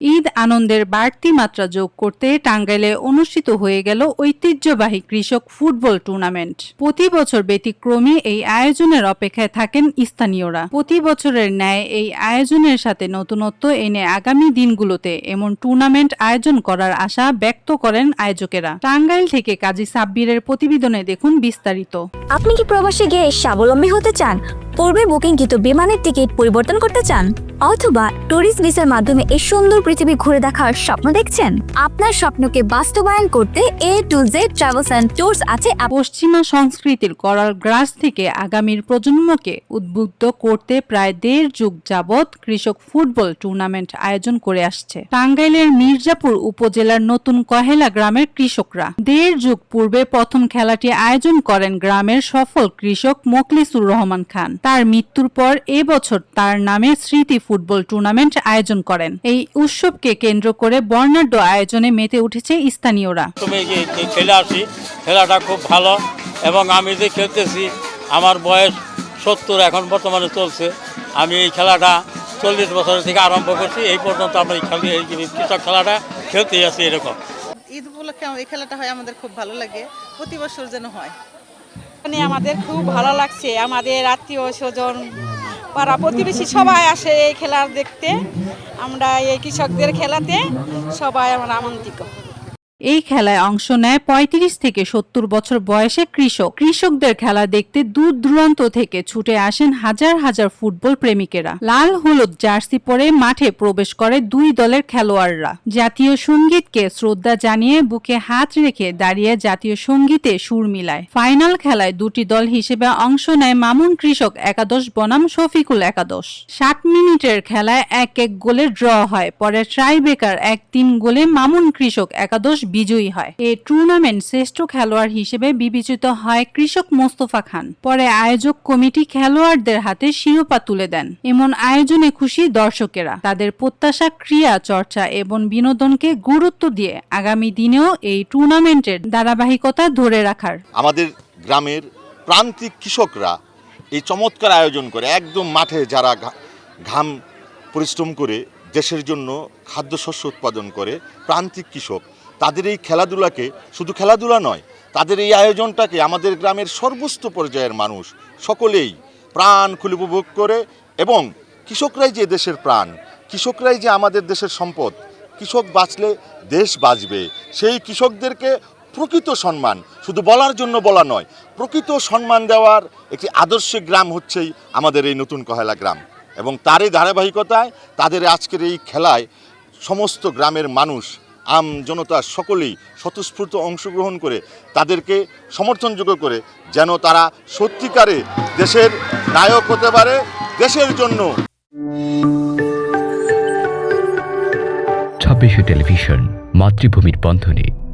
ঈদ আনন্দের বাড়তি মাত্রা যোগ করতে টাঙ্গাইলে অনুষ্ঠিত হয়ে গেল ঐতিহ্যবাহী কৃষক ফুটবল টুর্নামেন্ট। প্রতি বছর ব্যতিক্রমী এই আয়োজনের অপেক্ষায় থাকেন স্থানীয়রা। প্রতি বছরের ন্যায় এই আয়োজনের সাথে নতুনত্ব এনে আগামী দিনগুলোতে এমন টুর্নামেন্ট আয়োজন করার আশা ব্যক্ত করেন আয়োজকেরা। টাঙ্গাইল থেকে কাজী সাব্বিরের প্রতিবেদনে দেখুন বিস্তারিত। আপনি কি প্রবাসে গিয়ে স্বাবলম্বী হতে চান? পূর্বে বুকিংকৃত বিমানের টিকিট পরিবর্তন করতে চান, অথবা ট্যুরিস্ট ভিসার মাধ্যমে এই সুন্দর পৃথিবী ঘুরে দেখার স্বপ্ন দেখছেন? আপনার স্বপ্নকে বাস্তবায়ন করতে A to Z travels and tours আছে পশ্চিমা সংস্কৃতির করার গ্রাস থেকে আগামীর প্রজন্মকে উদ্বুদ্ধ করতে প্রায় দেড় যুগ যাবৎ কৃষক ফুটবল টুর্নামেন্ট আয়োজন করে আসছে। টাঙ্গাইলের মির্জাপুর উপজেলার নতুন কহেলা গ্রামের কৃষকরা দেড় যুগ পূর্বে প্রথম খেলাটি আয়োজন করেন গ্রামের সফল কৃষক মোকলিসুর রহমান খান। তার মৃত্যুর পর এবছর তার নামে স্মৃতি ফুটবল টুর্নামেন্ট আয়োজন করেন। এই উৎসবকে কেন্দ্র করে বর্ণাঢ্য আয়োজনে মেতে উঠেছে স্থানীয়রা। তুমি খেলে আসি খেলাটা খুব ভালো এবং আমি যে খেলতেছি আমার বয়স সত্তর এখন বর্তমানে চলছে। আমি এই খেলাটা চল্লিশ বছর থেকে আরম্ভ করছি এই পর্যন্ত আমরা এই খেলি এই কৃষক খেলাটা খেলতেই আছি এরকম। ঈদ উপলক্ষে এই খেলাটা হয় আমাদের খুব ভালো লাগে। প্রতি বছর যেন হয়। মানে আমাদের খুব ভালো লাগছে। আমাদের আত্মীয় স্বজন পাড়া প্রতিবেশী সবাই আসে এই খেলা দেখতে। আমরা এই কৃষকদের খেলাতে সবাই আমরা আনন্দিত এই খেলায় অংশ নেয় ৩৫ থেকে সত্তর বছর বয়সে কৃষক। কৃষকদের খেলা দেখতে দূর দূরান্ত থেকে ছুটে আসেন হাজার হাজার ফুটবল প্রেমিকেরা। লাল হলুদ জার্সি পরে মাঠে প্রবেশ করে দুই দলের খেলোয়াড়রা। জাতীয় সঙ্গীতকে শ্রদ্ধা জানিয়ে বুকে হাত রেখে দাঁড়িয়ে জাতীয় সঙ্গীতে সুর মিলায়। ফাইনাল খেলায় দুটি দল হিসেবে অংশ নেয় মামুন কৃষক একাদশ, বনাম শফিকুল একাদশ। ষাট মিনিটের খেলায় এক এক গোলে ড্র হয়। পরে ট্রাইবেকার এক তিন গোলে মামুন কৃষক একাদশ বিজয়ী হয়। এই টুর্নামেন্ট শ্রেষ্ঠ খেলোয়াড় হিসেবে বিবেচিত হয় কৃষক মোস্তফা খান। পরে আয়োজক কমিটি খেলোয়াড়দের হাতে শিরোপা তুলে দেন। এমন আয়োজনে খুশি দর্শকেরা। তাদের প্রত্যাশা, ক্রিয়া, চর্চা এবং বিনোদনকে গুরুত্ব দিয়ে আগামী দিনেও এই টুর্নামেন্টের ধারাবাহিকতা ধরে রাখার। আমাদের গ্রামের প্রান্তিক কৃষকরা এই চমৎকার আয়োজন করে, একদম মাঠে যারা ঘাম পরিশ্রম করে, দেশের জন্য খাদ্যশস্য উৎপাদন করে, প্রান্তিক কৃষক। তাদের এই খেলাধুলাকে শুধু খেলাধুলা নয়, তাদের এই আয়োজনটাকে আমাদের গ্রামের সর্বস্ত পর্যায়ের মানুষ সকলেই প্রাণ খুলে উপভোগ করে এবং কৃষকরাই যে দেশের প্রাণ, কৃষকরাই যে আমাদের দেশের সম্পদ, কৃষক বাঁচলে দেশ বাঁচবে। সেই কৃষকদেরকে প্রকৃত সম্মান, শুধু বলার জন্য বলা নয়, প্রকৃত সম্মান দেওয়ার একটি আদর্শ গ্রাম হচ্ছেই আমাদের এই নতুন কহেলা গ্রাম। এবং তারই ধারাবাহিকতায় তাদের আজকের এই খেলায় সমস্ত গ্রামের মানুষ আম জনতা সকলেই স্বতঃস্ফূর্ত অংশগ্রহণ করে তাদেরকে সমর্থনযোগ্য করে যেন তারা সত্যিকারে দেশের নায়ক হতে পারে, দেশের জন্য। ছাব্বিশে টেলিভিশন, মাতৃভূমির বন্ধনে।